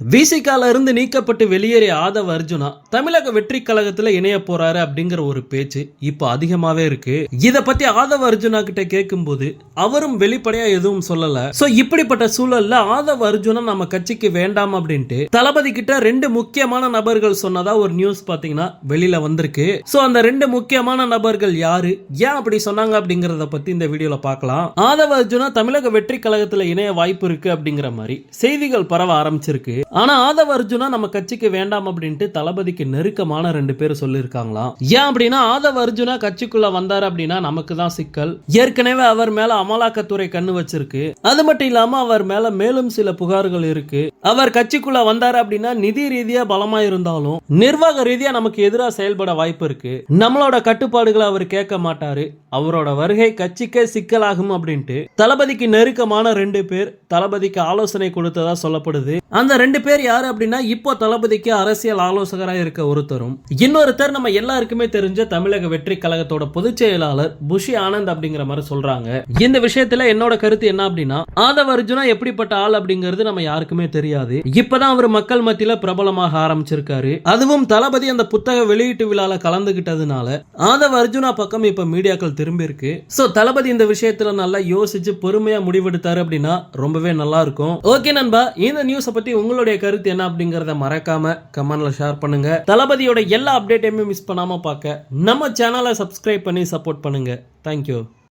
விசிகால இருந்து நீக்கப்பட்டு வெளியேறிய ஆதவ அர்ஜுனா தமிழக வெற்றி கழகத்துல இணைய போறாரு அப்படிங்கிற ஒரு பேச்சு இப்போ அதிகமாவே இருக்கு. இத பத்தி ஆதவ அர்ஜுனா கிட்ட கேட்கும்போது அவரும் வெளிப்படையா எதுவும் சொல்லல. சோ இப்படிப்பட்ட சூழல்ல ஆதவ் அர்ஜுனா நம்ம கட்சிக்கு வேண்டாம் அப்படின்ட்டு தளபதி கிட்ட ரெண்டு முக்கியமான நபர்கள் சொன்னதா ஒரு நியூஸ் பாத்தீங்கன்னா வெளியில வந்திருக்கு. சோ அந்த ரெண்டு முக்கியமான நபர்கள் யாரு? ஏன் அப்படி சொன்னாங்க அப்படிங்கறத பத்தி இந்த வீடியோல பார்க்கலாம் ஆதவ அர்ஜுனா தமிழக வெற்றி கழகத்துல இணைய வாய்ப்பு இருக்கு அப்படிங்கிற மாதிரி செய்திகள் பரவ ஆரம்பிச்சிருக்கு. ஆனா ஆதவ அர்ஜுனா நம்ம கட்சிக்கு வேண்டாம் அப்படின்ட்டு தளபதிக்கு நெருக்கமான ரெண்டு பேர் சொல்லியிருக்காங்களாம். ஏன் அப்படின்னா ஆதவ அர்ஜுனா கட்சிக்குள்ள வந்தாரு அப்படின்னா நமக்கு தான் சிக்கல். ஏற்கனவே அவர் மேல அமலாக்கத்துறை கண்ணு வச்சிருக்கு. அது மட்டும் இல்லாம அவர் மேல மேலும் சில புகார்கள் இருக்கு. அவர் கட்சிக்குள்ள வந்தாரு அப்படின்னா நிதி ரீதியா பலமா இருந்தாலும் நிர்வாக ரீதியா நமக்கு எதிராக செயல்பட வாய்ப்பு இருக்கு. நம்மளோட கட்டுப்பாடுகளை அவர் கேட்க மாட்டாரு. அவரோட வருகை கட்சிக்கே சிக்கலாகும் அப்படின்ட்டு தளபதிக்கு நெருக்கமான ரெண்டு பேர் தளபதிக்கு ஆலோசனை கொடுத்ததா சொல்லப்படுது. அந்த ரெண்டு பேர் யாரு அப்படின்னா இப்போ தளபதிக்கு அரசியல் ஆலோசகரா இருக்க ஒருத்தரும். இன்னொருத்தர் நம்ம எல்லாருக்குமே தெரிஞ்ச தமிழக வெற்றி கழகத்தோட பொதுச் செயலாளர் புஷி ஆனந்த் அப்படிங்கிற மாதிரி சொல்றாங்க. இந்த விஷயத்துல என்னோட கருத்து என்ன அப்படின்னா ஆதவ அர்ஜுனா எப்படிப்பட்ட ஆள் அப்படிங்கிறது நம்ம யாருக்குமே தெரியாது. இப்பதான் அவர் மக்கள் மத்தியில பிரபலமாக ஆரம்பிச்சிருக்காரு. அதுவும் தளபதி அந்த புத்தக வெளியீட்டு விழால கலந்துகிட்டதுனால ஆதவ அர்ஜுனா பக்கம் இப்ப மீடியாக்கள் திரும்பி இருக்கு சோ தளபதி இந்த விஷயத்துல நல்லா யோசிச்சு பொறுமையா முடிவெடுத்தாரு அப்படின்னா ரொம்பவே நல்லா இருக்கும். ஓகே நண்பா இந்த நியூஸை பத்தி உங்களுடைய கருத்து என்ன அப்படிங்கறத மறக்காம கமெண்ட்ல ஷேர் பண்ணுங்க. தளபதியோட எல்லா அப்டேட்டையுமே மிஸ் பண்ணாம பார்க்க நம்ம சேனலை சப்ஸ்கிரைப் பண்ணி சப்போர்ட் பண்ணுங்க. தேங்க்யூ